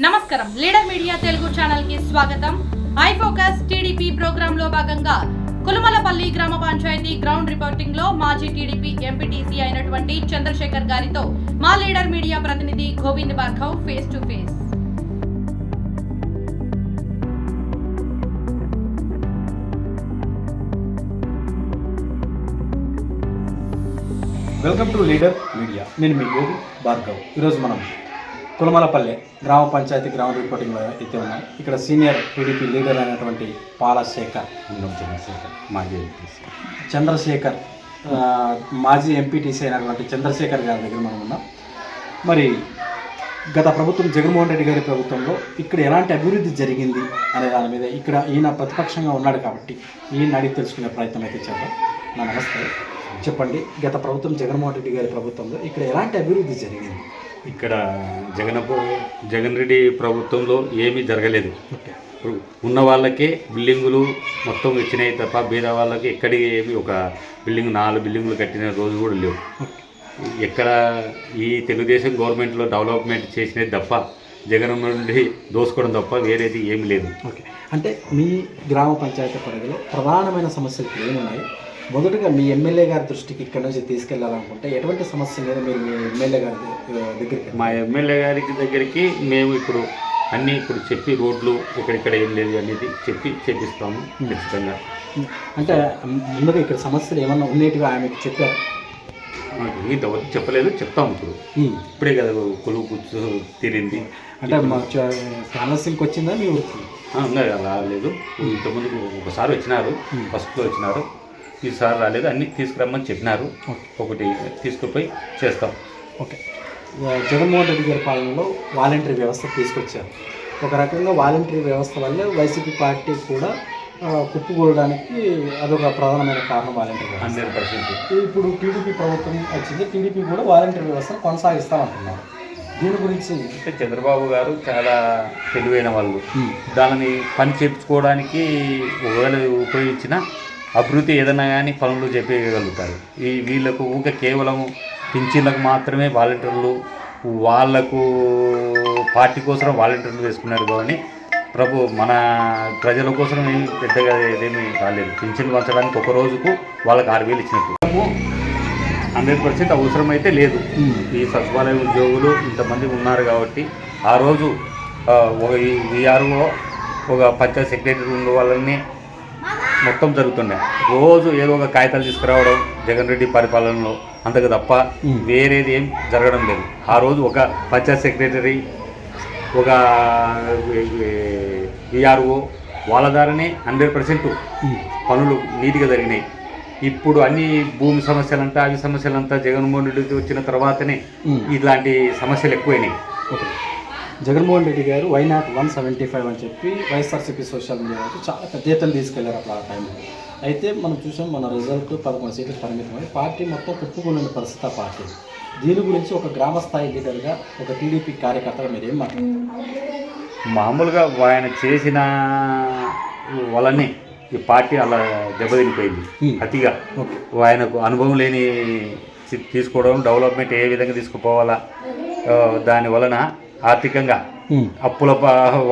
నమస్కారం. Leader media Telugu ఛానల్కి స్వాగతం. ఐ ఫోకస్ టీడీపీ ప్రోగ్రామ్లో భాగంగా కులమలపల్లి గ్రామ పంచాయతీ గ్రౌండ్ రిపోర్టింగ్లో మాజీ టీడీపీ ఎంపీటీసీ అయినటువంటి చంద్రశేఖర్ గారితో మా లీడర్ మీడియా ప్రతినిధి Govind Bhargav face to face welcome to Leader Media నేను మీ గోవింద్ భార్గవ్. ఈరోజు మనం కులమలపల్లె గ్రామ పంచాయతీ గ్రామ రిపోర్టింగ్లో అయితే ఉన్నాం. ఇక్కడ సీనియర్ టీడీపీ లీడర్ అయినటువంటి పాలశేఖర్. చంద్రశేఖర్ మాజీ చంద్రశేఖర్ మాజీ ఎంపీటీసీ అయినటువంటి చంద్రశేఖర్ గారి దగ్గర మనం ఉన్నాం. మరి గత ప్రభుత్వం జగన్మోహన్ రెడ్డి గారి ప్రభుత్వంలో ఇక్కడ ఎలాంటి అభివృద్ధి జరిగింది అనే దాని మీద ఇక్కడ ఈయన ప్రతిపక్షంగా ఉన్నాడు కాబట్టి ఈయన అడిగి తెలుసుకునే ప్రయత్నం అయితే చేద్దాం. నా నమస్తే. చెప్పండి గత ప్రభుత్వం జగన్మోహన్ రెడ్డి గారి ప్రభుత్వంలో ఇక్కడ ఎలాంటి అభివృద్ధి జరిగింది? ఇక్కడ జగన్ జగన్ రెడ్డి ప్రభుత్వంలో ఏమీ జరగలేదు. ఉన్న వాళ్ళకే బిల్డింగులు మొత్తం ఇచ్చినాయి తప్ప బీద వాళ్ళకి ఎక్కడికి ఏమి ఒక బిల్డింగ్ నాలుగు బిల్డింగులు కట్టిన రోజు కూడా లేవు. ఎక్కడ ఈ తెలుగుదేశం గవర్నమెంట్లో డెవలప్మెంట్ చేసినది తప్ప జగన్ నుండి దోసుకోవడం తప్ప వేరేది ఏమీ లేదు. ఓకే. అంటే మీ గ్రామ పంచాయతీ పరిధిలో ప్రధానమైన సమస్యలు ఏమున్నాయి? మొదటగా మీ ఎమ్మెల్యే గారి దృష్టికి ఇక్కడ నుంచి తీసుకెళ్ళాలనుకుంటే ఎటువంటి సమస్య మీద మీరు మీ ఎమ్మెల్యే గారి దగ్గరికి మా ఎమ్మెల్యే గారికి దగ్గరికి మేము ఇప్పుడు అన్నీ ఇప్పుడు చెప్పి రోడ్లు ఇక్కడిక్కడ ఏం లేదు అనేది చెప్పి చేపిస్తాము ఖచ్చితంగా. అంటే ముందుగా ఇక్కడ సమస్యలు ఏమన్నా ఉండేటివి ఆమెకు చెప్పారు? ఇంతవరకు చెప్పలేదు చెప్తాం ఇప్పుడు. ఇప్పుడే కదా కొలువు కూర్చో తీరింది. అంటే మా క్యాన్వసింగ్కి వచ్చిందా మీ ఊరికి రాలేదు ఇంతకుముందు ఒకసారి వచ్చినారు ఫస్ట్లో వచ్చినారు. ఈసారి రాలేదు. అన్నీ తీసుకురమ్మని చెప్పినారు. ఒకటి తీసుకుపోయి చేస్తాం. ఓకే. జగన్మోహన్ రెడ్డి గారి పాలనలో వాలంటరీ వ్యవస్థ తీసుకొచ్చారు. ఒక రకంగా వాలంటరీ వ్యవస్థ వల్లే వైసీపీ పార్టీ కూడా కుప్పకూడడానికి అదొక ప్రధానమైన కారణం వాలంటరీ హండ్రెడ్ పర్సెంట్. ఇప్పుడు టీడీపీ ప్రభుత్వం వచ్చింది. టీడీపీ కూడా వాలంటరీ వ్యవస్థను కొనసాగిస్తామంటున్నారు దీని గురించి అంటే చంద్రబాబు గారు చాలా తెలివైన వాళ్ళు. దానిని పని చేయించుకోవడానికి ఒకవేళ ఉపయోగించిన అభివృద్ధి ఏదైనా కానీ పనులు చెప్పగలుగుతారు ఈ వీళ్ళకు ఊరికే కేవలం పింఛన్లకు మాత్రమే వాలంటీర్లు వాళ్ళకు పార్టీ కోసం వాలంటీర్లు వేసుకున్నారు కానీ ప్రభు మన ప్రజల కోసం ఏమి పెద్దగా ఏదేమీ రాలేదు. పింఛన్ పంచడానికి ఒక రోజుకు వాళ్ళకి ఆరు వేలు ఇచ్చినట్టు. హండ్రెడ్ పర్సెంట్ అవసరమైతే లేదు. ఈ సచివాలయ ఉద్యోగులు ఇంతమంది ఉన్నారు కాబట్టి ఆ రోజు ఆ, ఒక విఆర్ఓ ఒక పంచాయత్ సెక్రటరీ ఉన్న వాళ్ళని మొత్తం జరుగుతుండే రోజు ఏదో ఒక కాగితాలు తీసుకురావడం జగన్ రెడ్డి పరిపాలనలో అంతకు తప్ప వేరేది ఏం జరగడం లేదు. ఆ రోజు ఒక పంచాయత్ సెక్రటరీ ఒక విఆర్ఓ వాళ్ళ ద్వారానే హండ్రెడ్ పర్సెంట్ పనులు నీట్గా జరిగినాయి. ఇప్పుడు అన్ని భూమి సమస్యలంతా అవి సమస్యలంతా జగన్మోహన్ రెడ్డి వచ్చిన తర్వాతనే ఇట్లాంటి సమస్యలు ఎక్కువైనాయి. జగన్మోహన్ రెడ్డి గారు why not one seventy five అని చెప్పి వైఎస్ఆర్సీపీ సోషల్ మీడియా వరకు చాలా పెద్ద ఎత్తున తీసుకెళ్ళారు అప్పుడు ఆ టైంలో అయితే మనం చూసాం మన రిజల్ట్ పదకొండు సీట్లకు పరిమితమై పార్టీ మొత్తం కుప్పుకున్న పరిస్థితి ఆ పార్టీ. దీని గురించి ఒక గ్రామ స్థాయి లీడర్గా ఒక టీడీపీ కార్యకర్తగా మీరు ఏం మాట్లాడారు మామూలుగా ఆయన చేసిన వలనే ఈ పార్టీ అలా దెబ్బతినిపోయింది. అతిగా. ఆయనకు అనుభవం లేని తీసుకోవడం డెవలప్మెంట్ ఏ విధంగా తీసుకుపోవాలా దాని వలన ఆర్థికంగా అప్పుల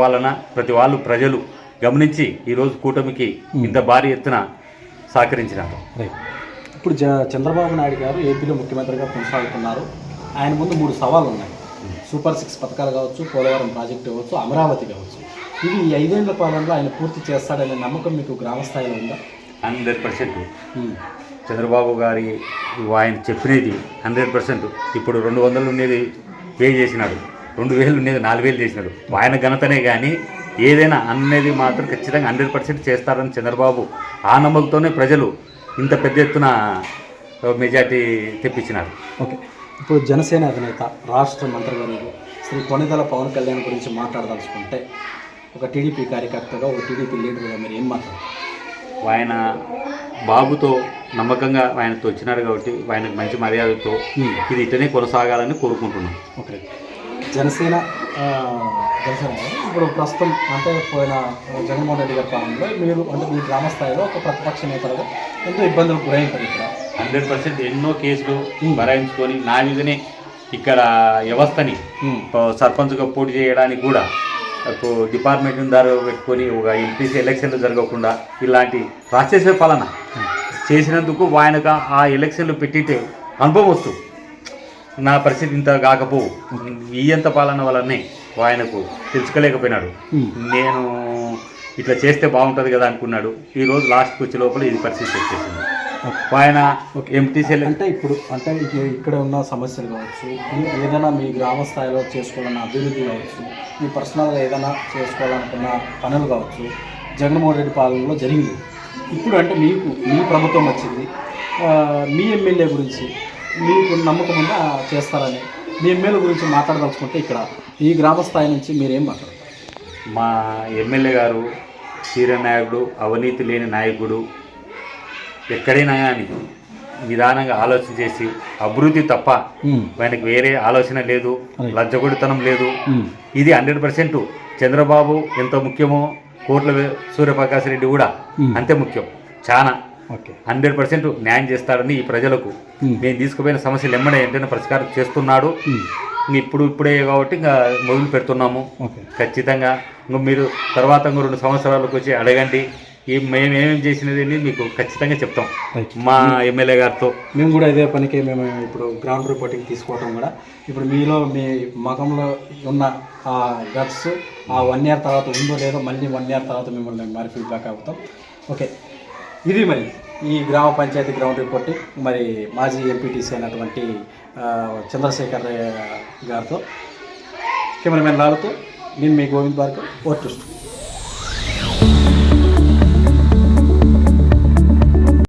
వలన ప్రతి వాళ్ళు ప్రజలు గమనించి ఈరోజు కూటమికి ఇంత భారీ ఎత్తున సహకరించినారు. ఇప్పుడు చంద్రబాబు నాయుడు గారు ఏపీలో ముఖ్యమంత్రిగా కొనసాగుతున్నారు. ఆయన ముందు మూడు సవాళ్ళు ఉన్నాయి సూపర్ సిక్స్ పథకాలు కావచ్చు పోలవరం ప్రాజెక్టు కావచ్చు అమరావతి కావచ్చు. ఇవి ఈ ఐదేళ్ళ పాలనలో ఆయన పూర్తి చేస్తాడనే నమ్మకం మీకు గ్రామ స్థాయిలో ఉందా? Hundred percent. చంద్రబాబు గారి ఆయన చెప్పినది హండ్రెడ్ పర్సెంట్. ఇప్పుడు రెండు వందలు ఉండేది పే చేసినాడు. రెండు వేలు ఉండేది నాలుగు వేలు చేసినాడు. ఆయన ఘనతనే కానీ ఏదైనా అనేది మాత్రం ఖచ్చితంగా హండ్రెడ్ పర్సెంట్ చేస్తారని చంద్రబాబు ఆ నమ్మకంతోనే ప్రజలు ఇంత పెద్ద ఎత్తున మెజార్టీ తెప్పించినారు. ఓకే. ఇప్పుడు జనసేన అధినేత రాష్ట్ర మంత్రివర్యులు శ్రీ కొనిదల పవన్ కళ్యాణ్ గురించి మాట్లాడదలుచుకుంటే ఒక టీడీపీ కార్యకర్తగా ఒక టీడీపీ లీడర్గా మీరు ఏం మాట్లాడారు ఆయన బాబుతో నమ్మకంగా ఆయనతో వచ్చినాడు కాబట్టి ఆయనకు మంచి మర్యాదతో ఇది ఇటనే కొనసాగాలని కోరుకుంటున్నాం. ఓకే. జనసేన జనసేన. ఇప్పుడు ప్రస్తుతం అంటే పోయిన జగన్మోహన్ రెడ్డి గారి పాలనలో మీరు అంటే మీ గ్రామ స్థాయిలో ఒక ప్రతిపక్ష నేతలుగా ఎంతో ఇబ్బందులకు గురైంటారు ఇక్కడ హండ్రెడ్ పర్సెంట్ ఎన్నో కేసులు బరాయించుకొని నా మీదనే ఇక్కడ వ్యవస్థని. సర్పంచ్గా పోటీ చేయడానికి కూడా డిపార్ట్మెంట్ దారు పెట్టుకొని ఒక ఎంపీసీ ఎలక్షన్లు జరగకుండా ఇలాంటి రాక్షస పాలన చేసినందుకు ఆయనకు ఆ ఎలక్షన్లు పెట్టితే అనుభవం వస్తూ నా పరిస్థితి ఇంత కాకపోవు ఈ ఎంత పాలన వల్లనే ఆయనకు తెలుసుకోలేకపోయినాడు. నేను ఇట్లా చేస్తే బాగుంటుంది కదా అనుకున్నాడు. ఈ రోజు లాస్ట్కి వచ్చే లోపల ఇది పరిస్థితి వచ్చేసింది. ఆయన ఎంటీసీ అంటే ఇప్పుడు అంటే ఇక- ఇక్కడ ఉన్న సమస్యలు కావచ్చు ఏదైనా మీ గ్రామ స్థాయిలో చేసుకోవాలన్న అభివృద్ధి కావచ్చు మీ పర్సనల్గా ఏదైనా చేసుకోవాలనుకున్న పనులు కావచ్చు జగన్మోహన్ రెడ్డి పాలనలో జరిగింది. ఇప్పుడు అంటే మీకు మీ ప్రభుత్వం వచ్చింది. మీ ఎమ్మెల్యే గురించి మీకు నమ్మకం ఉందా? చేస్తారని. మీ ఎమ్మెల్యే గురించి మాట్లాడదలుచుకుంటే ఇక్కడ ఈ గ్రామ స్థాయి నుంచి మీరేం మాట్లాడతారు? మా ఎమ్మెల్యే గారు నాయకుడు అవినీతి లేని నాయకుడు ఎక్కడైనా కానీ నిదానంగా ఆలోచన చేసి అభివృద్ధి తప్ప ఆయనకు వేరే ఆలోచన లేదు. లజ్జగొడితనం లేదు. ఇది హండ్రెడ్ పర్సెంట్ చంద్రబాబు ఎంత ముఖ్యమో కోట్ల సూర్యప్రకాశ్ రెడ్డి కూడా. అంతే ముఖ్యం. చాలా హండ్రెడ్ పర్సెంట్ న్యాయం చేస్తాడని ఈ ప్రజలకు. నేను తీసుకుపోయిన సమస్యలు ఎమ్మడే వెంటనే పరిష్కారం చేస్తున్నాడు. ఇప్పుడు ఇప్పుడే కాబట్టి ఇంకా మొదలు పెడుతున్నాము. ఓకే. ఖచ్చితంగా ఇంక మీరు తర్వాత ఇంకో రెండు సంవత్సరాలకు వచ్చి అడగండి. ఈ మేము ఏమేమి చేసినది అని మీకు ఖచ్చితంగా చెప్తాం. మా ఎమ్మెల్యే గారితో. మేము కూడా ఇదే పనికి మేము ఇప్పుడు గ్రౌండ్ రిపోర్టింగ్ తీసుకోవటం కూడా. ఇప్పుడు మీలో మీ మగంలో ఉన్న ఆ గట్స్ ఆ వన్ ఇయర్ తర్వాత ఉందో లేదో మళ్ళీ వన్ ఇయర్ తర్వాత మిమ్మల్ని మరి ఫీడ్బ్యాక్ అవుతాం ఓకే ఇది మరి. ఈ గ్రామ పంచాయతీ గ్రౌండ్ రిపోర్ట్ మరి మాజీ ఎంపీటీసీ అయినటువంటి చంద్రశేఖర్ గారితో కెమెరామెన్ లాలుతో నేను మీ గోవింద్ బార్కు ఓర్చుస్తాను